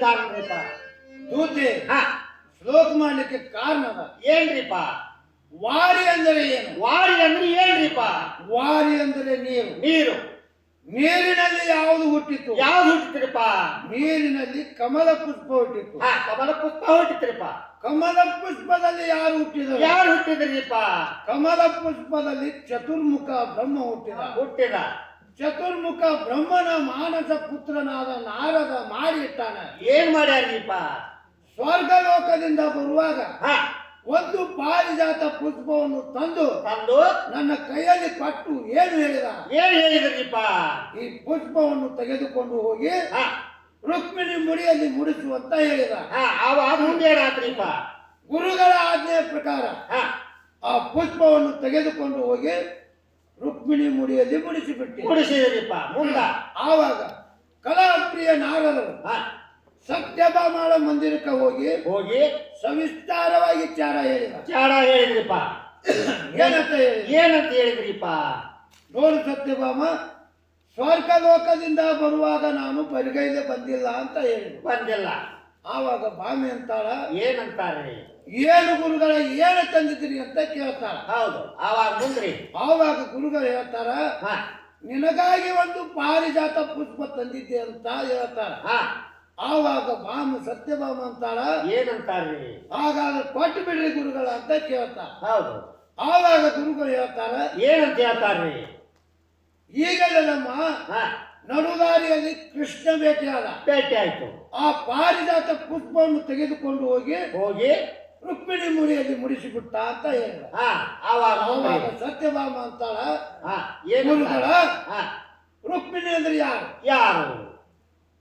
ಕಾರಣರಿಪ್ಪ ದೂತಿ ಹಾ. ಶ್ಲೋಕ ಮಾಡ್ಲಿಕ್ಕೆ ಕಾರಣದ ಏನ್ರಿಪ ವಾರಿ ಅಂದರೆ ಏನು? ವಾರಿ ಅಂದ್ರೆ ಏನ್ರಿಪ ವಾರಿ ಅಂದರೆ ನೀರು. ನೀರು. ನೀರಿನಲ್ಲಿ ಯಾವುದು ಹುಟ್ಟಿತ್ತು ಯಾವ್ದು ಹುಟ್ಟಿತ್ರಿಪ್ಪ ನೀರಿನಲ್ಲಿ ಕಮಲ ಪುಷ್ಪ ಹುಟ್ಟಿತ್ತು ಹಾ ಕಮಲ ಪುಷ್ಪ ಹುಟ್ಟಿತ್ರಿಪ್ಪ ಕಮಲ ಪುಷ್ಪದಲ್ಲಿ ಯಾರು ಹುಟ್ಟಿದ್ರು? ಯಾರು ಹುಟ್ಟಿದ್ರಿಪ್ಪ ಕಮಲ ಪುಷ್ಪದಲ್ಲಿ ಚತುರ್ಮುಖ ಬ್ರಹ್ಮ ಹುಟ್ಟಿದ. ಹುಟ್ಟಿದ. ಚತುರ್ಮುಖ ಬ್ರಹ್ಮನ ಮಾನಸ ಪುತ್ರನಾದ ನಾರದ ಮಾಡಿ ಏನ್ ಸ್ವರ್ಗ ಸ್ವರ್ಗಲೋಕದಿಂದ ಬರುವಾಗ ಒಂದು ಪಾರಿಜಾತ ಪುಷ್ಪವನ್ನು ತಂದು ತಂದು ನನ್ನ ಕೈಯಲ್ಲಿ ಕೊಟ್ಟು ಏನು ಹೇಳಿದ? ಏನು ಹೇಳಿದ್ರಿಪ್ಪ ಈ ಪುಷ್ಪವನ್ನು ತೆಗೆದುಕೊಂಡು ಹೋಗಿ ರುಕ್ಮಿಣಿ ಮುಡಿಯಲ್ಲಿ ಮುಡಿಸುವಂತ ಹೇಳಿದ. ಮುಂದೆ ಏನಾತ್ರಿಪ್ಪ ಗುರುಗಳ ಆಜ್ಞೆಯ ಪ್ರಕಾರ ಹಾ. ಆ ಪುಷ್ಪವನ್ನು ತೆಗೆದುಕೊಂಡು ಹೋಗಿ ರುಕ್ಮಿಣಿ ಮುಡಿಯಲ್ಲಿ ಮುಡಿಸಿಬಿಟ್ಟು ಕುಡಿಸಿದ್ರಿಪ್ಪ ಮುಂದ. ಆವಾಗ ಕಲಾಪ್ರಿಯ ನಾರದರು ಸತ್ಯಭಾಮಾಳ ಮಂದಿರಕ್ಕೆ ಹೋಗಿ ಹೋಗಿ ಸವಿಸ್ತಾರವಾಗಿ ಚಾರ ಹೇಳಿದ. ಚಾರ ಹೇಳಿದ್ರಿಪ್ಪ. ಏನಂತ ಹೇಳಿ ಏನಂತ ಹೇಳಿದ್ರಿಪ್ಪ? ನೋಡು ಸತ್ಯಭಾಮ ಸ್ವರ್ಗಲೋಕದಿಂದ ಬರುವಾಗ ನಾನು ಪರಿಗೈದೆ ಬಂದಿಲ್ಲ ಅಂತ ಹೇಳಿದ್ರು. ಬಂದಿಲ್ಲ. ಆವಾಗ ಬಾಮೆ ಅಂತಾಳ? ಏನಂತಾರೆ? ಏನು ಗುರುಗಳ ಏನು ತಂದಿದ್ದೀರಿ ಅಂತ ಕೇಳ್ತಾರ ಹೌದು. ಆವಾಗ ಮುಂದ್ರಿ. ಆವಾಗ ಗುರುಗಳು ಹೇಳ್ತಾರ ಹಾ. ನಿನಗಾಗಿ ಒಂದು ಪಾರಿಜಾತ ಪುಷ್ಪ ತಂದಿದ್ದೆ ಅಂತ ಹೇಳ್ತಾರ. ಹಾ. ಆವಾಗ ಸತ್ಯ ಸತ್ಯಭಾಮ ಅಂತಾರ ಏನಂತಾರ್ರಿ? ಹಾಗಾದ್ರೆ ಕೊಟ್ಟು ಬಿಡ್ರಿ ಗುರುಗಳ ಅಂತ ಕೇಳ್ತಾರ ಹೌದು. ಆವಾಗ ಗುರುಗಳು ಹೇಳ್ತಾರ ಏನಂತ ಹೇಳ್ತಾರ್ರಿ? ಈಗಲೇ ನಮ್ಮ ಹಾ. ನಡುದಾರಿಯಲ್ಲಿ ಕೃಷ್ಣ ಭೇಟಿಯಾದ. ಭೇಟಿ ಆಯ್ತು. ಆ ಪಾರಿಜಾತ ಪುಷ್ಪವನ್ನು ತೆಗೆದುಕೊಂಡು ಹೋಗಿ ಹೋಗಿ ರುಕ್ಮಿಣಿ ಮುಡಿಯಲ್ಲಿ ಮುಡಿಸಿಬಿಟ್ಟ ಅಂತ ಹೇಳಿದ. ಆವಾಗ ಸತ್ಯಭಾಮ ಅಂತಾಳ. ಹಾ ಏನು ಗುರುಗಳ ರುಕ್ಮಿಣಿ ಅಂದ್ರೆ ಯಾರು? ಯಾರು?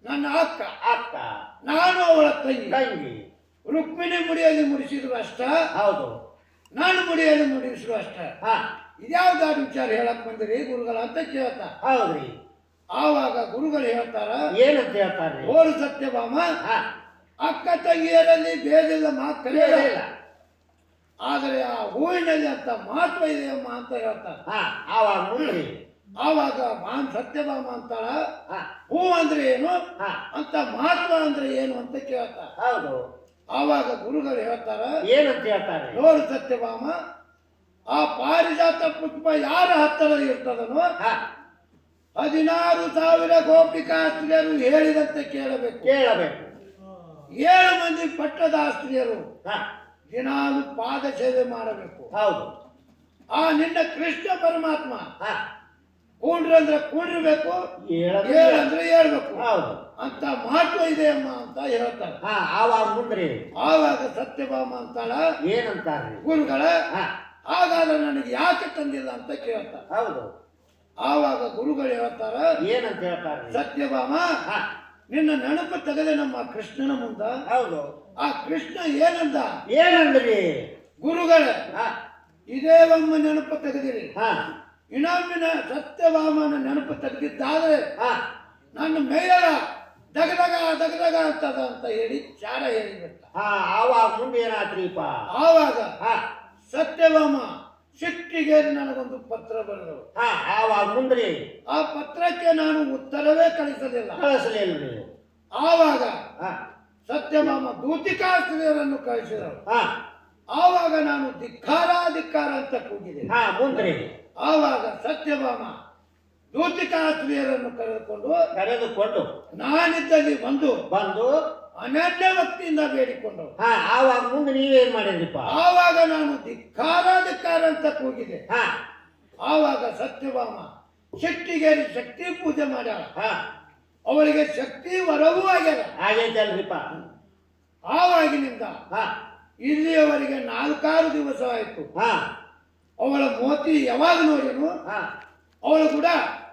ನನ್ನ ಅಕ್ಕ. ಅಕ್ಕ. ನಾನು ಅವಳ ತಂಗಿ. ತಂಗಿ. ರುಕ್ಮಿಣಿ ಮುಡಿಯಲ್ಲಿ ಮುಡಿಸಿದ್ರು ಅಷ್ಟ. ಹೌದು. ನಾನು ಮುಡಿಯಲ್ಲಿ ಮುಡಿಸಿದ್ರು ಅಷ್ಟ. ಹಾ. ಇದ್ಯಾವ್ದಾರು ವಿಚಾರ ಹೇಳಕ್ ಬಂದಿರಿ? ಗುರುಗಳ ಅಂತ ಕೇಳ್ತಾ. ಹೌದ್ರಿ. ಆವಾಗ ಗುರುಗಳು ಹೇಳ್ತಾರ ಏನಂತ ಹೇಳ್ತಾರೆ? ಓಡು ಸತ್ಯಭಾಮ ಹಾ. ಅಕ್ಕ ತಂಗಿಯರಲ್ಲಿ ಭೇದಿಲ್ಲ ಮಾತು ಆದರೆ ಆ ಹೂವಿನಲ್ಲಿ ಅಂತ ಮಹತ್ವ ಇದೆಯಮ್ಮ ಅಂತ ಹೇಳ್ತಾರೆ. ಆವಾಗ ಆವಾಗ ಮಾನ್ ಸತ್ಯಭಾಮ ಅಂತಾಳ. ಹಾ. ಅಂದ್ರೆ ಏನು? ಅಂತ ಮಹತ್ವ ಅಂದ್ರೆ ಏನು ಅಂತ ಕೇಳ್ತಾರೆ. ಹೌದು. ಆವಾಗ ಗುರುಗಳು ಹೇಳ್ತಾರ ಏನಂತ ಹೇಳ್ತಾರೆ? ನೋಡು ಸತ್ಯಭಾಮ ಆ ಪಾರಿಜಾತ ಪುಷ್ಪ ಯಾರ ಹತ್ತಿರ ಇರ್ತದನೋ? ಹದಿನಾರು ಸಾವಿರ ಗೋಪಿಕಾಸ್ತ್ರೀಯರು ಹೇಳಿದಂತೆ ಕೇಳಬೇಕು. ಕೇಳಬೇಕು. ಏಳು ಮಂದಿ ಪಟ್ಟದಾಸ್ತ್ರೀಯರು ಹಾ. ದಿನಾಲು ಪಾದ ಸೇವೆ ಮಾಡಬೇಕು. ಹೌದು. ಆ ನಿನ್ನ ಕೃಷ್ಣ ಪರಮಾತ್ಮ ಹಾ. ಕೂಡ್ರಂದ್ರೆ ಕೂಡಿರ್ಬೇಕು ಏಳು ಏಳಂದ್ರೆ ಹೇಳ್ಬೇಕು ಹೌದು. ಅಂತ ಮಹತ್ವ ಇದೆ ಅಮ್ಮ ಅಂತ ಹೇಳ್ತಾರೆ ಆವಾಗ ಮುಂದ್ರಿ. ಆವಾಗ ಸತ್ಯಭಾಮ ಅಂತಾಳ. ಏನಂತಾರೆ ಗುರುಗಳ ಹಾ. ಹಾಗಾದ್ರೆ ನನಗೆ ಯಾಕೆ ತಂದಿಲ್ಲ ಅಂತ ಕೇಳ್ತಾರೆ ಹೌದು. ಆವಾಗ ಗುರುಗಳು ಹೇಳ್ತಾರ ಏನಂತ ಹೇಳ್ತಾರೆ ಸತ್ಯಭಾಮ ಹಾ. ನಿನ್ನ ನೆನಪು ತೆಗೆದೆ ನಮ್ಮ ಕೃಷ್ಣನ ಮುಂದ. ಹೌದು. ಆ ಕೃಷ್ಣ ಏನಂದ? ಏನಂದ್ರಿ? ಗುರುಗಳ ಇದೇ ಒಮ್ಮ ನೆನಪು ತೆಗೆದಿರಿ. ಹಾ. ಇನ್ನೊಮ್ಮಿನ ಸತ್ಯವಾಮನ ನೆನಪು ತೆಗೆದಿದ್ದಾದ್ರೆ ನನ್ನ ಮೇಯರ ದಗದಗ ದಗದಗ ಅಂತದ ಅಂತ ಹೇಳಿ ಚಾರ ಹೇಳಿಬಿಟ್ಟ ಆವಾಗ ಮುಂದೆ ಏನಾತ್ರಿಪ್ಪ ಆವಾಗ ಹಾ. ಸತ್ಯಭಾಮ ಸಿಟ್ಟಿಗೆ ನನಗೊಂದು ಪತ್ರ ಬರೆದರು ಹಾ ಆವಾಗ ಮುಂದ್ರಿ ಆ ಪತ್ರಕ್ಕೆ ನಾನು ಉತ್ತರವೇ ಕಳಿಸಲಿಲ್ಲ. ನೀವು. ಆವಾಗ ಹಾ. ಸತ್ಯಭಾಮ ದೂತಿಕಾಸ್ತ್ರೀಯರನ್ನು ಕಳಿಸಿದರು ಹಾ. ಆವಾಗ ನಾನು ಧಿಕ್ಕಾರ ಧಿಕ್ಕಾರ ಅಂತ ಕೂಗಿದೆ. ಹಾ ಮುಂದ್ರಿ ಆವಾಗ ಸತ್ಯಭಾಮ ದೂತಿಕಾಸ್ತ್ರೀಯರನ್ನು ಕರೆದುಕೊಂಡು ಕರೆದುಕೊಂಡು ನಾನಿದ್ದಲ್ಲಿ ಬಂದು ಬಂದು ಅನನ್ಯ ಭಕ್ತಿಯಿಂದ ಬೇಡಿಕೊಂಡರು ಹಾ ಆವಾಗ ಮುಂದೆ ನೀವೇನ್ ಮಾಡಿದ್ರಿಪ್ಪ? ಆವಾಗ ನಾನು ಧಿಕ್ಕಾರ ಧಿಕ್ಕಾರ ಅಂತ ಕೂಗಿದೆ ಹಾ. ಆವಾಗ ಸತ್ಯಭಾಮ ಶಕ್ತಿಗೆ ಶಕ್ತಿ ಪೂಜೆ ಮಾಡ್ಯಾಳ. ಹಾ. ಅವಳಿಗೆ ಶಕ್ತಿ ವರವೂ ಆಗ್ಯದ. ಆಗೈತಲ್ರಿಪ್ಪ ಆವಾಗಿನಿಂದ ಹಾ. ಇಲ್ಲಿಯವರೆಗೆ ನಾಲ್ಕಾರು ದಿವಸ ಆಯಿತು. ಹಾ. ಅವಳ ಮೋತಿ ಯಾವಾಗ ನೋಡಿನು ಹಾ. ಅವಳು ಕೂಡ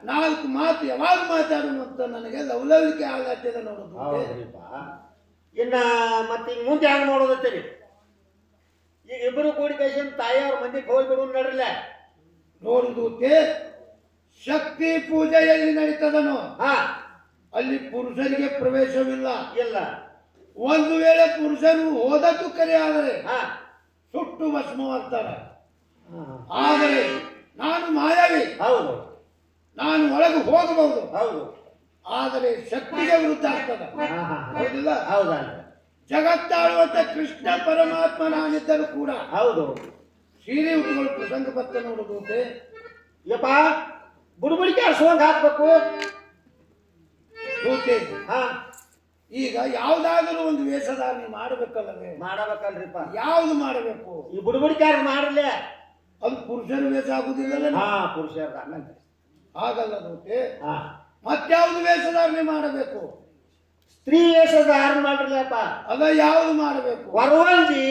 ನಾಲ್ಕು ಮಾತು ಯಾವಾಗ ಮಾತಾಡೋಣ ಅಂತ ನನಗೆ ಲವಲವಿಕೆ ಆಗತ್ತಿದೆ ನೋಡಿದ್ರಿಪ್ಪ ಹೌದ್ರಿಪ್ಪ. ಇನ್ನ ಮತ್ತೆ ಈಗ ಮುಂದೆ ಹೆಂಗ್ ನೋಡೋದತ್ತೀರಿ ಈಗ ಇಬ್ಬರು ಕೂಡಿ ಕೈಸಿನ ತಾಯಿಯವ್ರ ಮಂದಿಗೆ ಹೋಗ್ಬಿಡು ನಡ್ರಲ್ಲ. ನೋಡುದೂತೆ ಶಕ್ತಿ ಪೂಜೆ ಎಲ್ಲಿ ನಡೀತದನೋ? ಹಾ. ಅಲ್ಲಿ ಪುರುಷರಿಗೆ ಪ್ರವೇಶವಿಲ್ಲ. ಇಲ್ಲ. ಒಂದು ವೇಳೆ ಪುರುಷರು ಹೋದದ್ದು ಕರೆ ಆದರೆ ಹಾ. ಸುಟ್ಟು ಭಸ್ಮವಾಗ್ತಾರೆ. ಆದರೆ ನಾನು ಮಾಯಾವಿ. ಹೌದು. ನಾನು ಒಳಗೆ ಹೋಗಬಹುದು. ಹೌದು. ಆದರೆ ಶಕ್ತಿಗೆ ವಿರುದ್ಧ ಆಗ್ತದೆ. ಹೌದಿಲ್ಲ? ಹೌದಲ್ಲ. ಜಗತ್ತಾಳುವಂತ ಕೃಷ್ಣ ಪರಮಾತ್ಮ ನಾನಿದ್ದರೂ ಕೂಡ ಹೌದು. ಸೀರೆ ಉಟ್ಟುಗಳು ಪ್ರಸಂಗ ಬತ್ತ ನೋಡುದು ಯಪ್ಪ ಬುಡ್ಬುಡಿಕೆ ಅರ್ಸುವಂಗ ಹಾಕ್ಬೇಕು. ದೂತೆ ಹಾ. ಈಗ ಯಾವ್ದಾದ್ರೂ ಒಂದು ವೇಷಧಾರಣೆ ಮಾಡಬೇಕಲ್ಲವೇ? ಮಾಡಬೇಕಲ್ರಿಪ್ಪ. ಯಾವ್ದು ಮಾಡಬೇಕು? ಈ ಬುಡ್ಬುಡಿಕೆ ಮಾಡಲೇ ಅದು ಪುರುಷರ ವೇಷ ಆಗುದಿಲ್ಲ ಹಾ ಪುರುಷರ ಆಗಲ್ಲ ದೂತೆ ಹಾ. ಮತ್ಯಾವ್ದು ವೇಷಧಾರಣೆ ಮಾಡಬೇಕು? ಸ್ತ್ರೀ ವೇಷಧಾರಣೆ ಧಾರಣ ಮಾಡ್ರಲ್ಲಪ್ಪ ಅದ ಯಾವ್ದು ಮಾಡಬೇಕು? ವರವಂಜಿ.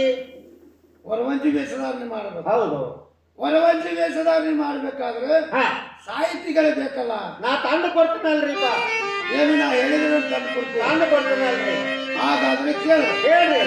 ವರವಂಜಿ ವೇಷಧಾರಣೆ ಮಾಡಬೇಕು. ಹೌದು. ವರವಂಜಿ ವೇಷಧಾರಣೆ ಮಾಡಬೇಕಾದ್ರೆ ಹಾ. ಸಾಹಿತಿಗಳೇ ಬೇಕಲ್ಲ? ನಾ ತಂದು ಕೊಡ್ತೀನಲ್ರಿಪ್ಪ. ಏನು ನಾ ಹೇಳಿದ್ರೆ ತಂದು ಕೊಡ್ತೀನಿ ತಂದು ಕೊಡ್ತೀನಲ್ರಿ. ಹಾಗಾದ್ರೆ ಕೇಳ. ಹೇಳ್ರಿ.